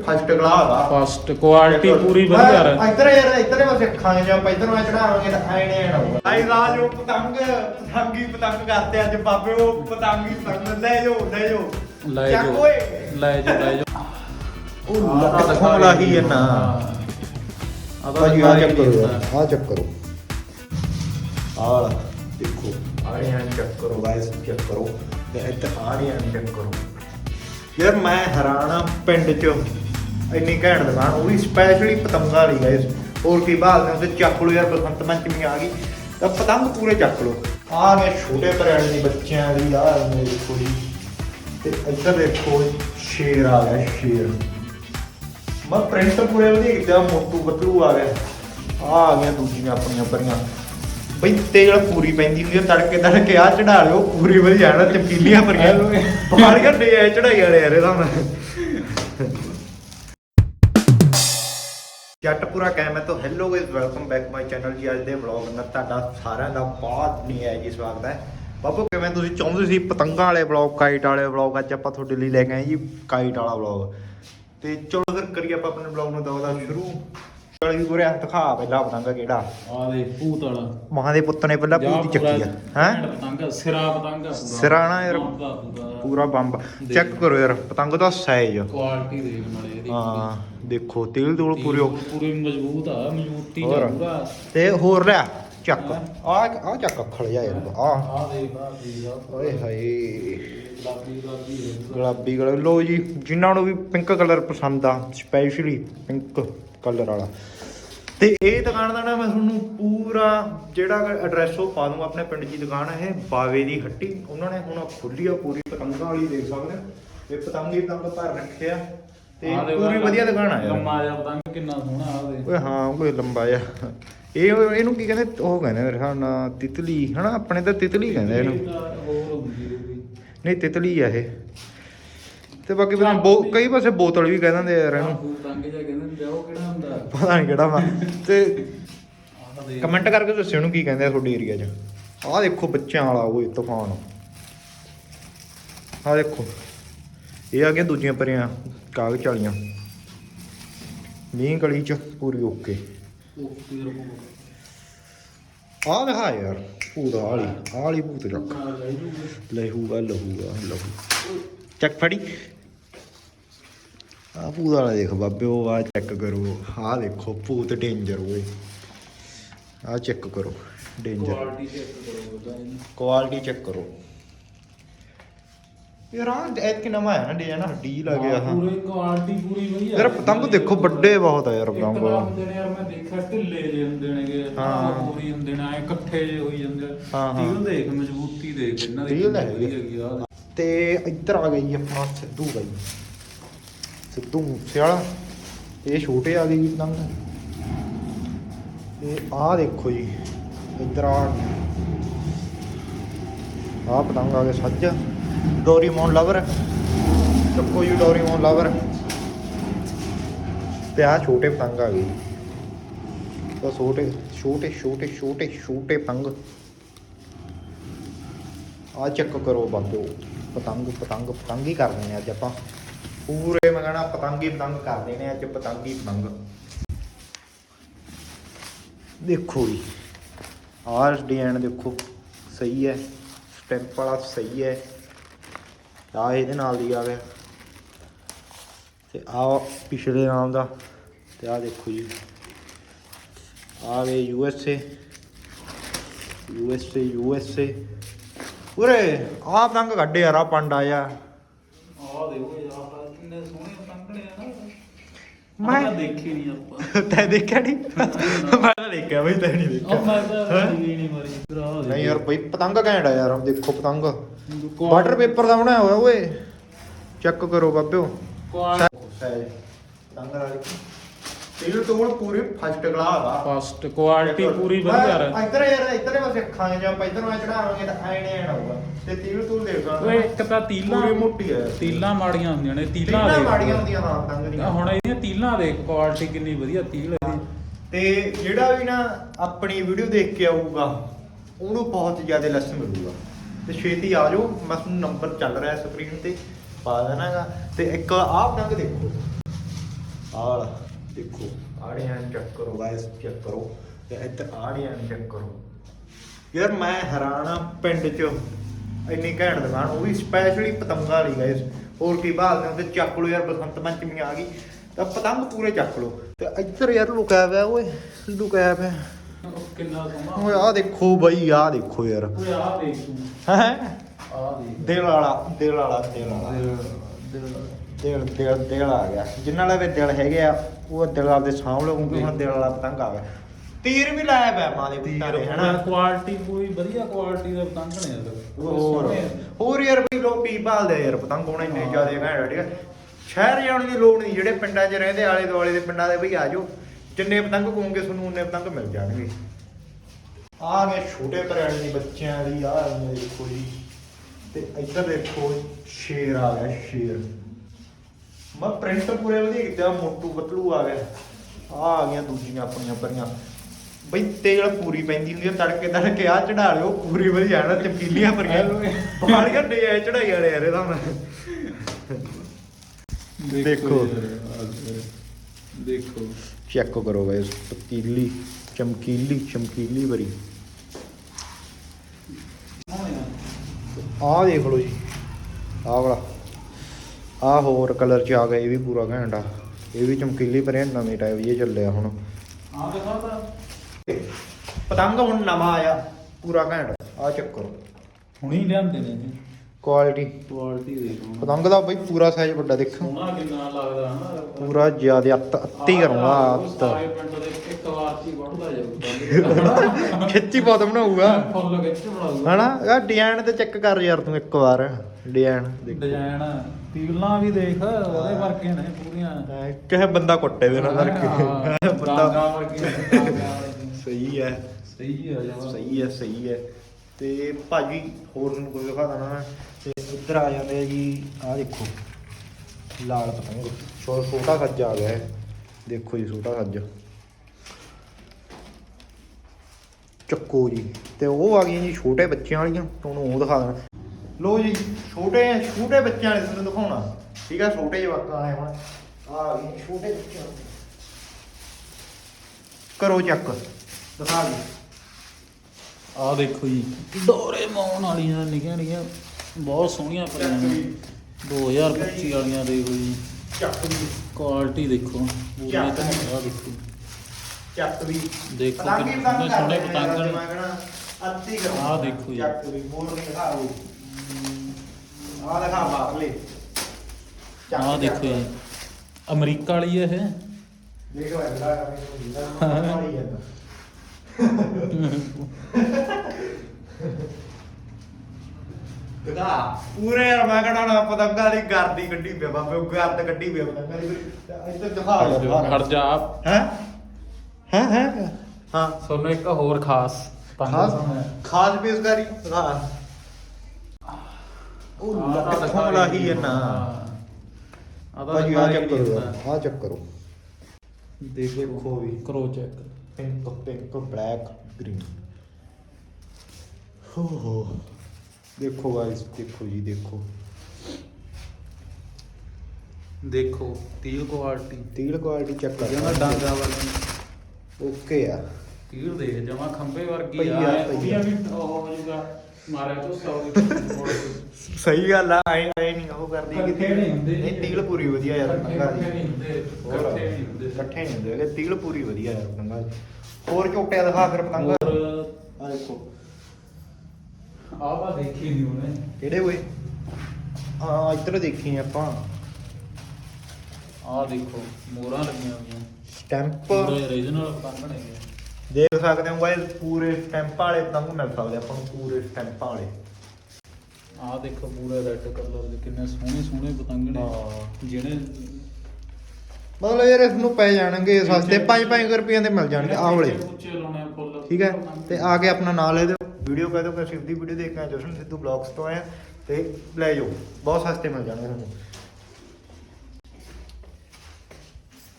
First class ਆ। First quality ਪੂਰੀ ਵਧੀਆ ਮੈਂ ਇੱਧਰ ਯਾਰ ਇੱਧਰ ਮੈਂ ਸਿੱਖਾਂਗੇ ਜਾਂ ਆਪਾਂ ਇੱਧਰ ਨੂੰ ਚੜਾਵਾਂਗੇ ਤਾਂ ਐ ਨੇ ਆਣਾ ਆਈ ਰਾਜ ਉਹ ਪਤੰਗ ਪਤੰਗੀ ਪਤੰਗ ਕਰਤੇ ਅੱਜ ਬਾਬੇ ਉਹ ਪਤੰਗੀ ਪਤੰਗ। ਲੈ ਜਾਓ ਲੈ ਜਾਓ। ਲੈ ਓਏ। ਲੈ ਜਾਓ ਲੈ ਜਾਓ। ਉਹ ਲੱਖੋਂ ਲਾਹੀ ਹੈ ਨਾ ਭਾਜੀ ਆ ਚੱਕ ਕਰੋ ਆ ਚੱਕ ਕਰੋ। ਆ ਦੇਖੋ ਆੜੀਆਂ ਚੈੱਕ ਕਰੋ ਗਾਇਸ ਚੈੱਕ ਕਰੋ। ਤੇ ਇੱਧਰ ਆੜੀਆਂ ਚੈੱਕ ਕਰੋ। ਯਾਰ ਮੈਂ ਹੈਰਾਨਾ ਪਿੰਡ 'ਚ। ਇੰਨੀ ਘੈਂਟ ਦੁਕਾਨ ਉਹ ਵੀ ਸਪੈਸ਼ਲੀ ਪਤੰਗਾਂ ਵਾਲੀ ਗਾਇਸ ਹੋਰ ਕੀ ਬਾਤ ਨੇ ਤੇ ਚੱਕ ਲਓ ਯਾਰ ਬਸੰਤ ਪੰਚਮੀ ਆ ਗਈ। ਤਾਂ ਪਤੰਗ ਪੂਰੇ ਚੱਕ ਲਓ। ਆ ਗਏ ਛੋਟੇ ਭਰਾਣੇ ਦੇ ਬੱਚਿਆਂ ਦੀ ਆ ਮੇਰੇ ਜੀ ਤੇ ਇੱਧਰ ਦੇਖੋ ਸ਼ੇਰ ਆ ਗਿਆ ਸ਼ੇਰ। ਮੈਂ ਪ੍ਰਿੰਟ ਪੂਰੇ ਵਧੀਆ ਕੀਤਾ ਮੋਟੂ ਬਤਲੂ ਆ ਗਿਆ। ਆ ਆ ਗਈਆਂ ਦੂਜੀਆਂ ਆਪਣੀਆਂ ਪਰੀਆਂ। ਬਈ ਤੇਲ ਪੂਰੀ ਪੈਂਦੀ ਹੁੰਦੀ ਆ ਤੜਕੇ ਤੜਕੇ ਆ ਚੜਾ ਲਿਓ ਪੂਰੀ ਵਧੀਆ ਨਾ ਚਮਕੀਲੀਆਂ ਪਰੀਆਂ। ਬਾਹਰ ਘੱਟੇ ਚੜਾਈ ਵਾਲੇ ਯਾਰ ਇਹਦਾ ਮੈਂ। ਜੱਟਪੁਰਾ ਕੈਮਰਾ ਤੋਂ hello guys welcome back my channel ਜੀ। ਅੱਜ ਦੇ ਵਲੌਗ ਨਾਲ ਤੁਹਾਡਾ ਸਾਰਿਆਂ ਦਾ ਬਹੁਤ ਨਹੀਂ ਹੈ ਜੀ ਸਵਾਗਤ ਹੈ। ਬਾਬੂ, ਕਿਵੇਂ ਤੁਸੀਂ ਚਾਹੁੰਦੇ ਸੀ ਪਤੰਗਾਂ ਵਾਲੇ ਵਲੌਗ ਕਾਈਟ ਵਾਲੇ ਵਲੌਗ ਅੱਜ ਆਪਾਂ ਤੁਹਾਡੇ ਲਈ ਲੈ ਕੇ ਆਏ ਜੀ ਕਾਈਟ ਵਾਲਾ ਵਲੌਗ ਤੇ ਚਲੋ ਫਿਰ ਕਰੀਏ ਆਪਾਂ ਆਪਣੇ ਵਲੌਗ ਨੂੰ ਦਵਦਾ ਸ਼ੁਰੂ। ਚਲ ਵੀ ਗੁਰਿਆ ਦਿਖਾ ਪਹਿਲਾਂ ਪਤੰਗਾ ਕਿਹੜਾ। ਆ ਦੇ ਭੂਤ ਵਾਲਾ। ਮਹਾਂ ਦੇ ਪੁੱਤ ਨੇ ਪਹਿਲਾਂ ਪੂਰੀ ਚੱਕੀ ਆ। ਹੈ? ਪਤੰਗ ਸਿਰਾ ਪਤੰਗ ਸਿਰਾ ਨਾ ਯਾਰ ਪੂਰਾ। ਬੰਬ। ਚੈੱਕ ਕਰੋ ਯਾਰ ਪਤੰਗ ਦਾ ਸਾਈਜ਼ ਕੁਆਲਿਟੀ ਦੇਖ ਮੜੇ ਇਹਦੀ ਹਾਂ ਦੇਖੋ ਤੇਲ ਤੂਲ ਪੂਰੀ ਹੋ- ਪੂਰੀ ਮਜ਼ਬੂਤ ਆ ਮਜ਼ਬੂਤੀ। ਦਾ ਪੂਰਾ ਤੇ ਹੋਰ ਲਿਆ ਚੱਕ। ਆ ਆ ਚੱਕ ਖੜ ਜਾ ਯਾਰ ਆ ਆ ਆ। ਓਏ ਹਾਏ। ਗੁਲਾਬੀ ਕਲਰ। ਲੋ ਜੀ ਜਿਨ੍ਹਾਂ ਨੂੰ ਵੀ ਪਿੰਕ ਕਲਰ ਪਸੰਦ ਆ ਸਪੈਸ਼ਲੀ ਪਿੰਕ ਕਲਰ ਵਾਲਾ। ਤੇ ਇਹ ਦੁਕਾਨ ਦਾ ਨਾ ਮੈਂ ਤੁਹਾਨੂੰ ਪੂਰਾ ਜਿਹੜਾ ਐਡਰੈਸ ਉਹ ਪਾ ਦੂੰਗਾ ਆਪਣੇ ਪਿੰਡ ਦੀ ਦੁਕਾਨ ਹੈ ਬਾਵੇ ਦੀ ਹੱਟੀ। ਉਹਨਾਂ ਨੇ ਹੁਣ ਖੁੱਲੀ ਆ ਪੂਰੀ ਪਤੰਗਾਂ ਵਾਲੀ ਦੇਖ ਸਕਦੇ ਹੋ। ਇਹ ਪਤੰਗੀ ਪਤੰਗ ਭਰ ਰੱਖਿਆ ਤੇ ਪੂਰੀ ਵਧੀਆ ਦੁਕਾਨ ਆ ਯਾਰ। ਲੰਮਾ ਜਿਹਾ ਪਤੰਗ ਕਿੰਨਾ ਸੋਹਣਾ ਆ ਦੇ ਓਏ ਹਾਂ ਕੋਈ ਲੰਬਾ ਜਿਹਾ। ਇਹ ਇਹਨੂੰ ਕੀ ਕਹਿੰਦੇ ਉਹ ਕਹਿੰਦੇ ਮੇਰੇ ਖਿਆਲ ਨਾਲ ਤਿਤਲੀ ਹਨਾ? ਆਪਣੇ ਤਾਂ ਤਿਤਲੀ ਕਹਿੰਦੇ ਇਹਨੂੰ। ਨਹੀਂ ਤਿਤਲੀ ਆ ਇਹ। ਤੇ ਬਾਕੀ ਪਤਾ ਨੀ ਬੋ ਕਈ ਪਾਸੇ ਬੋਤਲ ਵੀ ਕਹਿ ਦਿੰਦੇ ਆ ਯਾਰ ਇਹਨੂੰ ਪਤੰਗ ਜਿਹਾ ਕਹਿੰਦੇ ਹੁੰਦੇ ਆ, ਉਹ ਕਿਹੜਾ ਹੁੰਦਾ? ਪਤਾ ਨਹੀਂ ਕਿਹੜਾ ਵਾ। ਤੇ ਆਹ ਦੇਖ। ਕਮੈਂਟ ਕਰਕੇ ਦੱਸਿਓ ਇਹਨੂੰ ਕੀ ਕਹਿੰਦੇ ਆ ਤੁਹਾਡੇ ਏਰੀਆ 'ਚ। ਆਹ ਦੇਖੋ ਬੱਚਿਆਂ ਵਾਲਾ ਓਏ ਤੂਫਾਨ। ਆਹ ਦੇਖੋ। ਇਹ ਆ ਗਿਆ ਦੂਜੀਆਂ ਪਰੀਆਂ ਕਾਗਜ਼ ਵਾਲੀਆਂ। ਮੀਂਹ ਗਲੀ 'ਚ ਪੂਰੀ ਓਕੇ ਉਹ ਆਹ ਦਿਖਾ ਯਾਰ। ਭੂਤ ਵਾਲੀ ਵਾਲੀ ਭੂਤ ਚੱਕ ਲਹੂਗਾ ਲਹੂਗਾ ਲਹੂ ਚੱਕ ਫੜੀ। ਆ ਭੂਤ ਵਾਲਾ ਦੇਖ ਬਾਬੇ ਉਹ ਆ ਚੈੱਕ ਕਰੋ। ਆਹ ਦੇਖੋ ਭੂਤ ਡੇਂਜਰ ਓਏ। ਆ ਚੈੱਕ ਕਰੋ ਡੇਂਜਰ ਕੁਆਲਿਟੀ ਚੈੱਕ ਕਰੋ ਕੁਆਲਿਟੀ ਚੈੱਕ ਕਰੋ। ਯਾਰ ਆ ਐਤ ਕਿ ਨਵਾਂ ਆਇਆ ਨਾ ਡਿਜ਼ਾਈਨ ਹੱਡੀ ਲੱਗ ਗਿਆ ਹਾਂ ਪੂਰੀ ਕੁਆਲਿਟੀ ਪੂਰੀ ਵਧੀਆ ਯਾਰ ਪਤੰਗ ਦੇਖੋ ਵੱਡੇ ਬਹੁਤ ਆ ਯਾਰ ਇੱਕ ਤਾਂ ਪਤੰਗ ਹੁੰਦੇ ਨੇ ਯਾਰ ਮੈਂ ਦੇਖਿਆ ਢਿੱਲੇ ਜੇ ਹੁੰਦੇ ਨੇਗੇ ਹਾਂ। ਹੀ ਹੁੰਦੇ ਨੇ ਐ ਇਕੱਠੇ ਜੇ ਹੋਈ ਜਾਂਦੇ ਆ। ਹਾਂ, ਹਾਂ। ਤੀਲ ਦੇਖ ਮਜ਼ਬੂਤੀ ਦੇਖ ਇਹਨਾਂ ਦੀ ਕਿੰਨੀ ਆ। ਵਧੀਆ ਹੈਗੀ ਆ। ਤੇ ਇੱਧਰ ਆ ਗਈ ਆਪਣਾ ਸਿੱਧੂ ਬਾਈ। ਸਿੱਧੂ ਮੂਸੇ ਵਾਲਾ ਇਹ ਛੋਟੇ ਆ ਗਏ ਜੀ ਪਤੰਗ ਤੇ ਆਹ ਦੇਖੋ ਜੀ ਇੱਧਰ ਆ। ਆਹ ਪਤੰਗ ਆ ਗਏ ਸੱਜ। Doraemon lover. ਚੱਕੋ ਜੀ ਡੋਰੀਮੋਨ ਲਵਰ। ਤੇ ਆਹ ਛੋਟੇ ਪਤੰਗ ਆ ਗਏ। ਤਾਂ ਛੋਟੇ ਛੋਟੇ ਛੋਟੇ ਛੋਟੇ ਛੋਟੇ ਪਤੰਗ ਆ ਚੈੱਕ ਕਰੋ ਬਾਬਿਓ। ਪਤੰਗ ਪਤੰਗ ਪਤੰਗ ਹੀ ਕਰਦੇ ਨੇ ਅੱਜ ਆਪਾਂ। ਪੂਰੇ ਮੈਂ ਕਹਣਾ ਪਤੰਗ ਹੀ ਪਤੰਗ ਕਰਦੇ ਨੇ ਅੱਜ, ਪਤੰਗ ਹੀ ਪਤੰਗ। ਦੇਖੋ ਜੀ। ਆਹ ਡਿਜ਼ਾਈਨ ਦੇਖੋ। ਸਹੀ ਹੈ। ਸਟੈਂਪ ਵਾਲਾ ਸਹੀ ਹੈ। ਆ ਇਹਦੇ ਨਾਲ ਦੀ ਆ ਗਿਆ ਤੇ ਆ ਪਿਛਲੇ ਨਾਲ ਦਾ, ਤੇ ਆ ਦੇਖੋ ਜੀ। ਆ ਗਏ U S A. U S A, U S A. ਉਰੇ ਆ ਪਤੰਗ ਕੱਢੇ ਯਾਰ ਆ ਪੰਡ ਆਇਆ। ਆਹ ਦੇਖੋ ਯਾਰ ਕਿੰਨੇ ਸੋਹਣੇ ਮੈਂ- ਮੈਂ ਦੇਖੀ ਨਹੀਂ ਆਪਾਂ। ਤੈਂ ਦੇਖਿਆ ਨਹੀਂ ਮੈਂ ਤਾਂ ਦੇਖਿਆ ਬਈ ਤੈਂ ਨਹੀਂ ਦੇਖਿਆ। ਉਹ ਮੈਂ ਤਾਂ ਹੈਂ? ਹੀ ਨਹੀਂ ਮਾਰੀ ਭਰਾ ਨਹੀਂ ਯਾਰ ਬਈ ਪਤੰਗ ਘੈਂਟ ਆ ਯਾਰ ਦੇਖੋ ਪਤੰਗ। ਵਾਟਰ ਪੇਪਰ ਦਾ ਬਣਾਇਆ ਹੋਇਆ ਓਏ। ਚੈੱਕ ਕਰੋ ਬਾਬਿਓ। ਪਤੰਗ ਵਾਲੀ ਤੇਲ ਤੋੜ ਪੂਰੇ ਫਸਟ ਕਲਾਸ ਆ। ਫਸਟ ਕੁਆਲਿਟੀ ਪੂਰੀ ਵਧੀਆ ਹੈ ਇੱਧਰ ਯਾਰ ਇੱਧਰ ਬਸ ਸਿੱਖਾਂਗੇ ਜਾਂ ਆਪਾਂ ਇੱਧਰ ਨੂੰ ਚੜਾਵਾਂਗੇ ਤਾਂ ਐ ਨਹੀਂ ਆਉਗਾ ਤੇ ਤੇਲ ਤੂਲ ਦੇਖ ਸਕਦੇ ਓਏ ਇੱਕ ਤਾਂ ਤੀਲਾਂ ਪੂਰੀ ਮੋਟੀ ਹੈ ਤੀਲਾਂ ਮਾੜੀਆਂ ਹੁੰਦੀਆਂ ਨੇ ਤੀਲਾਂ ਤੀਲਾਂ। ਮਾੜੀਆਂ ਹੁੰਦੀਆਂ ਹਾਂ ਪਤੰਗ ਆ ਦੀਆਂ ਹੁਣ ਇਹਦੀਆਂ ਤੀਲਾਂ ਦੇਖ ਕੁਆਲਿਟੀ ਕਿੰਨੀ ਵਧੀਆ ਤੀਲ ਇਹਦੀ। ਤੇ ਜਿਹੜਾ ਵੀ ਨਾ ਆਪਣੀ ਵੀਡੀਓ ਦੇਖ ਕੇ ਆਊਗਾ ਉਹਨੂੰ ਬਹੁਤ ਜ਼ਿਆਦਾ ਲੈਸਨ ਮਿਲੂਗਾ। ਤੇ ਛੇਤੀ ਆ ਜਾਓ ਮੈਂ ਤੁਹਾਨੂੰ ਨੰਬਰ ਚੱਲ ਰਿਹਾ ਸਕਰੀਨ ਤੇ ਪਾ ਦੇਣਾਗਾ। ਤੇ ਇੱਕ ਆਹ ਪਤੰਗ ਦੇਖੋ। ਆਹ ਦੇਖੋ ਆੜੀਆਂ ਚੈੱਕ ਕਰੋ ਗਾਇਸ ਚੈੱਕ ਕਰੋ ਤੇ ਇੱਧਰ ਆੜੀਆਂ ਚੈੱਕ ਕਰੋ। ਯਾਰ ਮੈਂ ਹੈਰਾਨ ਆ ਪਿੰਡ 'ਚ ਇੰਨੀ ਘੈਂਟ ਦੁਕਾਨ ਉਹ ਵੀ ਸਪੈਸ਼ਲੀ ਪਤੰਗਾਂ ਵਾਲੀ ਗਾਇਸ ਹੋਰ ਕੀ ਭਾਲਦੇ ਹੋ ਤੇ ਚੱਕ ਲਓ ਯਾਰ ਬਸੰਤ ਪੰਚਮੀ ਆ ਗਈ। ਤਾਂ ਪਤੰਗ ਪੂਰੇ ਚੱਕ ਲਓ। ਤੇ ਇੱਧਰ ਯਾਰ ਲੁਕਾਇਆ ਪਿਆ ਓਏ ਲੁਕਾਇਆ ਉਹ ਕਿੰਨਾ ਸੋਹਣਾ। ਓਏ ਆਹ ਦੇਖੋ ਬਾਈ ਆਹ ਦੇਖੋ ਯਾਰ। ਓਏ ਆ ਦੇਖ ਤੂੰ। ਹੈ? ਆ ਦੇਖ। ਦਿਲ ਵਾਲਾ ਦਿਲ ਵਾਲਾ ਦਿਲ ਵਾਲਾ। ਦਿਲ ਦਿਲ ਦਿਲ ਆ ਗਿਆ। ਜਿੰਨਾਂ ਵਾਲੇ ਦਿਲ ਹੈਗੇ ਆ ਉਹ ਦਿਲ ਆਪਦੇ ਸਾਂਭ ਲਓ ਕਿਉਂਕਿ ਹੁਣ ਦਿਲ ਵਾਲਾ ਪਤੰਗ ਆ ਗਿਆ। ਤੀਰ ਵੀ ਲਾਇਆ ਪਿਆ ਮਾਂ ਦੇ ਪੁੱਤਾਂ ਨੇ ਹਨਾ? ਕੁਆਲਿਟੀ ਕੋਈ ਵਧੀਆ ਕੁਆਲਿਟੀ ਦੇ ਪਤੰਗ ਨੇ ਹੋਰ। ਹੋਰ ਯਾਰ ਵੀ ਲੋਕ ਕੀ ਭਾਲਦੇ ਯਾਰ ਪਤੰਗ ਹੋਣੇ ਇੰਨੇ ਜ਼ਿਆਦੇ ਘੈਂਟ ਠੀਕ ਹੈ ਸ਼ਹਿਰ ਜਾਣ ਦੀ ਲੋੜ ਨਹੀਂ ਜਿਹੜੇ ਪਿੰਡਾਂ 'ਚ ਰਹਿੰਦੇ ਆਲੇ ਦੁਆਲੇ ਦੇ ਪਿੰਡਾਂ ਦੇ ਬਈ ਆ ਜਾਓ। ਜਿੰਨੇ ਪਤੰਗ ਕਹੋਗੇ ਤੁਹਾਨੂੰ ਉਨੇ ਪਤੰਗ ਮਿਲ ਜਾਣਗੇ। ਆ ਗਏ ਛੋਟੇ ਭਰਿਆਣੇ ਦੇ ਬੱਚਿਆਂ ਦੀ ਆ ਦੇਖੋ ਜੀ। ਤੇ ਇੱਧਰ ਦੇਖੋ ਸ਼ੇਰ ਆ ਗਿਆ ਸ਼ੇਰ। ਮੈਂ ਪ੍ਰਿੰਟ ਪੂਰੇ ਵਧੀਆ ਕੀਤਾ ਮੋਟੂ ਪਤਲੂ ਆ ਗਿਆ। ਆ ਆ ਗਈਆਂ ਦੂਜੀਆਂ ਆਪਣੀਆਂ ਪਰੀਆਂ। ਬਈ ਤੇਲ ਪੂਰੀ ਪੈਂਦੀ ਹੁੰਦੀ ਆ ਤੜਕੇ ਤੜਕੇ ਆ ਚੜਾ ਲਿਓ ਪੂਰੀ ਵਧੀਆ ਨਾ ਚਮਕੀਲੀਆਂ ਪਰੀਆਂ। ਬਾਹਰ ਘੱਟੇ ਐ ਚੜਾਈ ਵਾਲੇ ਯਾਰ ਇਹਦਾ ਮੈਂ। ਦੇਖੋ। ਦੇਖੋ। ਚੈੱਕ ਕਰੋ ਗਾਇਸ ਪਤੀਲੀ ਚਮਕੀਲੀ ਚਮਕੀਲੀ ਬਰੀ ਆਹ ਦੇਖ ਲਓ ਜੀ ਆਹ ਵਾਲਾ। ਆਹ ਹੋਰ ਕਲਰ ਚ ਆ ਗਿਆ ਇਹ ਵੀ ਪੂਰਾ ਘੈਂਟ ਆ। ਇਹ ਵੀ ਚਮਕੀਲੀ ਪਰ ਨਵੇਂ ਟਾਈਪ ਇਹ ਚੱਲਿਆ ਹੁਣ। ਆ ਦਿਖਾ ਤਾਂ। ਪਤੰਗ ਹੁਣ ਨਵਾਂ ਆਇਆ ਪੂਰਾ ਘੈਂਟ। ਆ ਚੱਕਰ। ਹੁਣੀ ਲਿਆਂਦੇ ਨੇ ਜੀ। ਕੁਆਲਿਟੀ ਕੁਆਲਿਟੀ ਦੇਖੋ ਪਤੰਗ ਦਾ ਬਈ ਪੂਰਾ ਸਾਈਜ਼ ਵੱਡਾ ਦੇਖੋ। ਸੋਹਣਾ ਕਿੰਨਾ ਲੱਗਦਾ ਹਨਾ ਪੂਰਾ ਜ਼ਿਆਦਾ ਅੱਤ ਅੱਤੀ ਕਰੂੰਗਾ ਅੱਤ ਇੱਕ ਵਾਰ ਚ ਹੀ ਵੱਢਦਾ ਜਾਊਗਾ ਖਿੱਚੀ ਬਹੁਤ ਬਣਾਊਗਾ। ਫੁੱਲ ਖਿੱਚ ਬਣਾਊਗਾ। ਹਨਾ? ਆ ਡਿਜ਼ਾਈਨ ਤੇ ਚੈੱਕ ਕਰ ਯਾਰ ਤੂੰ ਇੱਕ ਵਾਰ। ਡਿਜ਼ਾਈਨ ਦੇਖ ਡਿਜ਼ਾਈਨ ਤੀਲਾਂ ਵੀ ਦੇਖ ਉਹਦੇ ਵਰਗੇ ਨੇ ਪੂਰੀਆਂ। ਕਿਹ ਬੰਦਾ ਕੁੱਟੇ ਦੇ ਨਾਲ ਕਰਕੇ। ਹਾਂ, ਬੰਦਾ ਡਾਂਗਾਂ ਵਰਗੀਆਂ, ਡਾਂਗਾਂ ਵਰਗੀਆਂ। ਸਹੀ ਹੈ। ਸਹੀ ਆ ਜਮਾ ਸਹੀ ਹੈ ਸਹੀ ਹੈ। ਤੇ ਭਾਜੀ ਹੋਰ ਤੁਹਾਨੂੰ ਕੋਈ ਦਿਖਾ ਦਣਾ? ਮੈਂ ਤੇ ਇੱਧਰ ਆ ਜਾਂਦੇ ਆ ਜੀ, ਆਹ ਦੇਖੋ। ਲਾਲ ਪਤੰਗ। ਛੋ, ਛੋਟਾ ਖੱਜ ਆ ਗਿਆ ਹੈ ਦੇਖੋ ਜੀ, ਛੋਟਾ ਖੱਜ ਚੱਕੋ ਜੀ। ਤੇ ਉਹ ਆ ਗਈਆਂ ਜੀ ਛੋਟੇ ਬੱਚਿਆਂ ਵਾਲੀਆਂ। ਤੁਹਾਨੂੰ ਉਹ ਦਿਖਾ ਦੇਣਾ। ਲੋ ਜੀ, ਛੋਟੇ ਛੋਟੇ ਬੱਚਿਆਂ ਵਾਲੇ ਤੁਹਾਨੂੰ ਦਿਖਾਉਣਾ। ਠੀਕ ਆ, ਛੋਟੇ ਜਵਾਕਾਂ ਵਾਲੇ ਹੁਣ। ਆ ਗਏ ਛੋਟੇ ਬੱਚਿਆਂ ਕਰੋ ਚੱਕ। ਦਿਖਾ ਜੀ ਆ ਦੇਖੋ ਜੀ, ਡੋਰੇਮੋਨ ਵਾਲੀਆਂ ਨਿੱਕੀਆਂ ਨਿੱਕੀਆਂ ਬਹੁਤ ਸੋਹਣੀਆਂ ਪਈਆਂ ਨੇ। 2025 ਵਾਲੀਆਂ ਦੇਖੋ ਜੀ ਚੱਕ ਵੀ। ਕੁਆਲਿਟੀ ਦੇਖੋ। ਪੂਰੀ ਚੱਕ। ਦੇਖੋ। ਚੱਕ ਵੀ। ਦੇਖੋ ਪਤੰਗ ਹੀ ਕਿੰਨੇ ਸੋਹਣੇ ਪਤੰਗ ਨੇ। ਅੱਤੀ ਕਰੋ ਆਹ ਦੇਖੋ ਜੀ। ਚੱਕ ਵੀ ਮੋਰ ਨਹੀਂ ਦਿਖਾਓ ਆਹ ਦਿਖਾ ਬਾਹਰਲੇ। ਚੱਕ, ਆ ਦੇਖੋ। ਜੀ। ਅਮਰੀਕਾ ਵਾਲੀ ਇਹ? ਦੇਖੋ ਐਂਦਾ ਕਰੀ ਮਾਰੀ ਜਾਂਦਾ ਦਿਖਾ ਪੂਰੇ ਯਾਰ ਮੈਂ ਕਹਣਾ ਨਾ ਪਤੰਗਾਂ ਦੀ ਗਰਦੀ ਕੱਢੀ ਪਿਆ ਬਾਬੇ ਉਹ ਗਰਦ ਕੱਢੀ ਪਿਆ ਪਤੰਗਾਂ ਦੀ ਇੱਧਰ ਦਿਖਾ ਯਾਰ ਖੜ ਜਾ ਹੈ? ਹੈ ਹੈ? ਹਾਂ। ਤੁਹਾਨੂੰ ਇੱਕ ਹੋਰ ਖਾਸ ਖਾਸ। ਖਾਸ ਪੇਸ਼ਕਾਰੀ? ਹਾਂ ਉਹ ਲੱਕ ਦਿਖਾ ਲਾਹੀ ਹੀ ਹੈ ਨਾ। ਭਾਜੀ ਆ ਦਿਖਾ ਚੱਕ ਕਰੋ। ਆ ਚੱਕ ਕਰੋ। ਦੇਖੋ ਦੇਖੋ ਵੀ। ਕਰੋ check pink pink black green. ਹੋ ਹੋ। ਦੇਖੋ ਗਾਇਸ ਦੇਖੋ ਜੀ ਦੇਖੋ। ਦੇਖੋ ਤੀਲ ਕੁਆਲਿਟੀ ਤੀਲ ਕੁਆਲਿਟੀ ਚੈੱਕ ਕਰ ਜਮਾ ਡਾਂਗਾ ਵਾਲੀ। ਓਕੇ ਆ। ਤੀਲ ਦੇਖ ਜਮਾ ਖੰਬੇ ਵਰਗੀ ਆ। ਆ, ਐਂ ਪਈ ਉਹਦੀਆਂ ਆ। ਵੀ ਉਹ ਹੋ ਜਾਊਗਾ। ਮਾਰਿਆ ਤੋਂ ਸੌ ਸਹੀ ਗੱਲ ਆ ਐ ਐ ਨਹੀਂ ਉਹ ਕਰਦੀ ਇਕੱਠੇ ਨਹੀਂ ਤੀਲ ਪੂਰੀ ਵਧੀਆ ਯਾਰ ਪਤੰਗਾਂ ਦੀ ਨਹੀਂ ਹੁੰਦੇ ਹੋਰ। ਇਕੱਠੇ ਨਹੀਂ ਹੁੰਦੇ। ਇਕੱਠੇ ਨਹੀਂ ਹੁੰਦੇ ਤੀਲ ਪੂਰੀ ਵਧੀਆ ਯਾਰ ਪਤੰਗਾਂ ਦੀ ਹੋਰ ਝੋਟਿਆ ਦਿਖਾ ਫਿਰ ਪਤੰਗ ਆ ਦੇਖੋ। ਆਹ ਤਾਂ ਦੇਖੀ ਨਹੀਂ ਉਹਨੇ। ਕਿਹੜੇ ਓਏ? ਹਾਂ ਇੱਧਰ ਦੇਖੀ ਆਪਾਂ। ਆਹ ਦੇਖੋ ਮੋਹਰਾਂ ਲੱਗੀਆਂ ਹੋਈਆਂ। ਸਟੈਂਪ ਪੂਰੇ ਰੀਜਨਲ ਨੇ ਇਹ। ਦੇਖ ਸਕਦੇ ਹੋ ਗਾਇਸ ਪੂਰੇ ਸਟੈਂਪ ਵਾਲੇ ਪਤੰਗ ਮਿਲ ਸਕਦੇ ਆਪਾਂ ਨੂੰ ਪੂਰੇ ਸਟੈਂਪ ਵਾਲੇ। ਆਹ ਦੇਖੋ ਪੂਰੇ ਰੈੱਡ ਕਲਰ ਦੇ ਕਿੰਨੇ ਸੋਹਣੇ ਸੋਹਣੇ ਪਤੰਗ ਨੇ। ਹਾਂ। ਜਿਹੜੇ ਮਤਲਬ ਯਾਰ ਇਸ ਨੂੰ ਪੈ ਜਾਣਗੇ ਸਸਤੇ 5-5 ਰੁਪਈਆਂ ਦੇ ਮਿਲ ਜਾਣਗੇ ਆਹ ਵਾਲੇ। ਉੱਚੇ ਲਾਉਣੇ ਆ ਫੁੱਲ ਠੀਕ ਹੈ ਤੇ ਆ ਕੇ ਆਪਣਾ ਨਾਂ ਲੈ ਦਿਓ ਵੀਡੀਓ ਕਹਿ ਦਿਓ ਕਿ ਅਸੀਂ ਦੀ ਵੀਡੀਓ ਦੇਖ ਕੇ ਆਏ ਜਸ਼ਨ ਸਿੱਧੂ ਬਲੌਗਸ ਤੋਂ ਆਏ ਹਾਂ ਤੇ ਲੈ ਜਾਓ ਬਹੁਤ ਸਸਤੇ ਮਿਲ ਜਾਣਗੇ ਤੁਹਾਨੂੰ।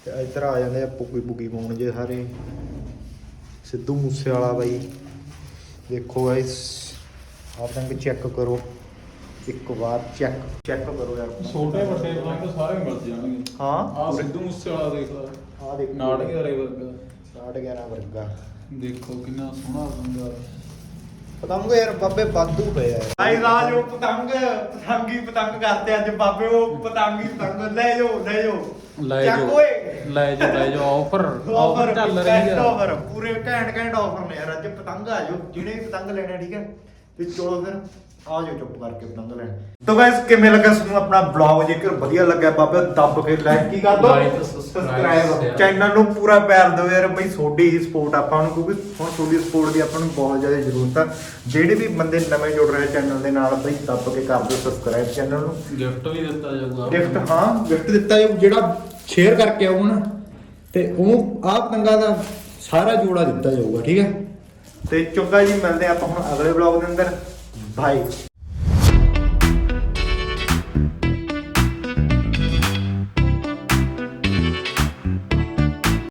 ਤੇ ਇੱਧਰ ਆ ਜਾਂਦੇ ਆ ਪੁੱਗੀ ਪੁੱਗੀ ਪਾਉਣ ਜੇ ਸਾਰੇ। ਸਿੱਧੂ ਮੂਸੇ ਵਾਲਾ ਬਾਈ ਦੇਖੋ ਗਾਇਸ ਆਹ ਤੰਗ ਚੈੱਕ ਕਰੋ ਇੱਕ ਵਾਰ ਚੈੱਕ ਚੈੱਕ ਕਰੋ ਯਾਰ। ਛੋਟੇ ਵੱਡੇ ਪਤੰਗ ਸਾਰੇ ਮਿਲ ਜਾਣਗੇ। ਹਾਂ? ਆ ਸਿੱਧੂ ਮੂਸੇ ਵਾਲਾ ਦੇਖ ਲੈ। ਆ ਦੇਖੋ। ਨਾਟਕ ਵਾਲੇ ਵਰਗਾ। 11 ਵਰਗਾ। ਦੇਖੋ ਕਿੰਨਾ ਸੋਹਣਾ ਬੰਦਾ। ਪਤੰਗ ਯਾਰ ਬਾਬੇ ਵਾਧੂ ਪਏ ਆ। ਭਾਈ ਰਾਜ ਉਹ ਪਤੰਗ ਪਤੰਗੀ ਪਤੰਗ ਕਰਦੇ ਅੱਜ ਬਾਬੇ ਉਹ ਪਤੰਗੀ ਪਤੰਗ। ਲੈ ਜਾਓ ਲੈ ਜਾਓ। ਲੈ ਓਏ। ਲੈ ਜਾਓ ਲੈ ਜਾਓ ਆਫਰ ਆਫਰ ਚੱਲ ਰਹੀ ਆ। ਆਫਰ ਪੂਰੇ ਘੈਂਟ ਘੈਂਟ ਆਫਰ ਨੇ ਯਾਰ ਅੱਜ ਪਤੰਗ ਆ ਜਾਓ ਜਿਹਨੇ ਵੀ ਪਤੰਗ ਲੈਣਾ ਠੀਕ ਹੈ ਤੇ ਚਲੋ ਫਿਰ ਆ ਜਾਓ ਚੁੱਪ ਕਰਕੇ ਪਤੰਗ ਲੈਣ ਤੋ ਗਾਇਸ ਕਿਵੇਂ ਲੱਗਾ ਤੁਹਾਨੂੰ ਆਪਣਾ ਬਲੌਗ ਜੇਕਰ ਵਧੀਆ ਲੱਗਾ ਬਾਬੇ ਦੱਬ ਕੇ ਲਾਈਕ ਕੀ ਕਰ ਦੋ? Like, subscribe, share। ਚੈਨਲ ਨੂੰ ਪੂਰਾ ਪਿਆਰ ਦਿਓ ਯਾਰ। ਬਈ ਤੁਹਾਡੀ ਹੀ ਸਪੋਰਟ ਆਪਾਂ ਨੂੰ ਕਿਉਂਕਿ ਹੁਣ ਤੁਹਾਡੀ ਸਪੋਰਟ ਦੀ ਆਪਾਂ ਨੂੰ ਬਹੁਤ ਜ਼ਿਆਦਾ ਜ਼ਰੂਰਤ ਆ। ਜਿਹੜੇ ਵੀ ਬੰਦੇ ਨਵੇਂ ਜੁੜ ਰਹੇ ਚੈਨਲ ਦੇ ਨਾਲ ਬਈ ਦੱਬ ਕੇ ਕਰ ਦਿਓ ਸਬਸਕ੍ਰਾਈਬ ਚੈਨਲ ਨੂੰ। ਗਿਫਟ ਵੀ ਦਿੱਤਾ ਜਾਊਗਾ ਗਿਫਟ ਹਾਂ। ਗਿਫਟ ਦਿੱਤਾ ਜਾਊ ਜਿਹੜਾ ਸ਼ੇਅਰ ਕਰਕੇ ਆਊ ਨਾ ਤੇ ਉਹ ਆਹ ਪਤੰਗਾ ਦਾ ਸਾਰਾ ਜੋੜਾ ਦਿੱਤਾ ਜਾਊਗਾ ਠੀਕ ਹੈ? ਤੇ ਚੁੱਕਾ ਜੀ ਮਿਲਦੇ ਆਪਾਂ ਹੁਣ ਅਗਲੇ ਵਲੌਗ ਦੇ ਅੰਦਰ। ਬਾਈ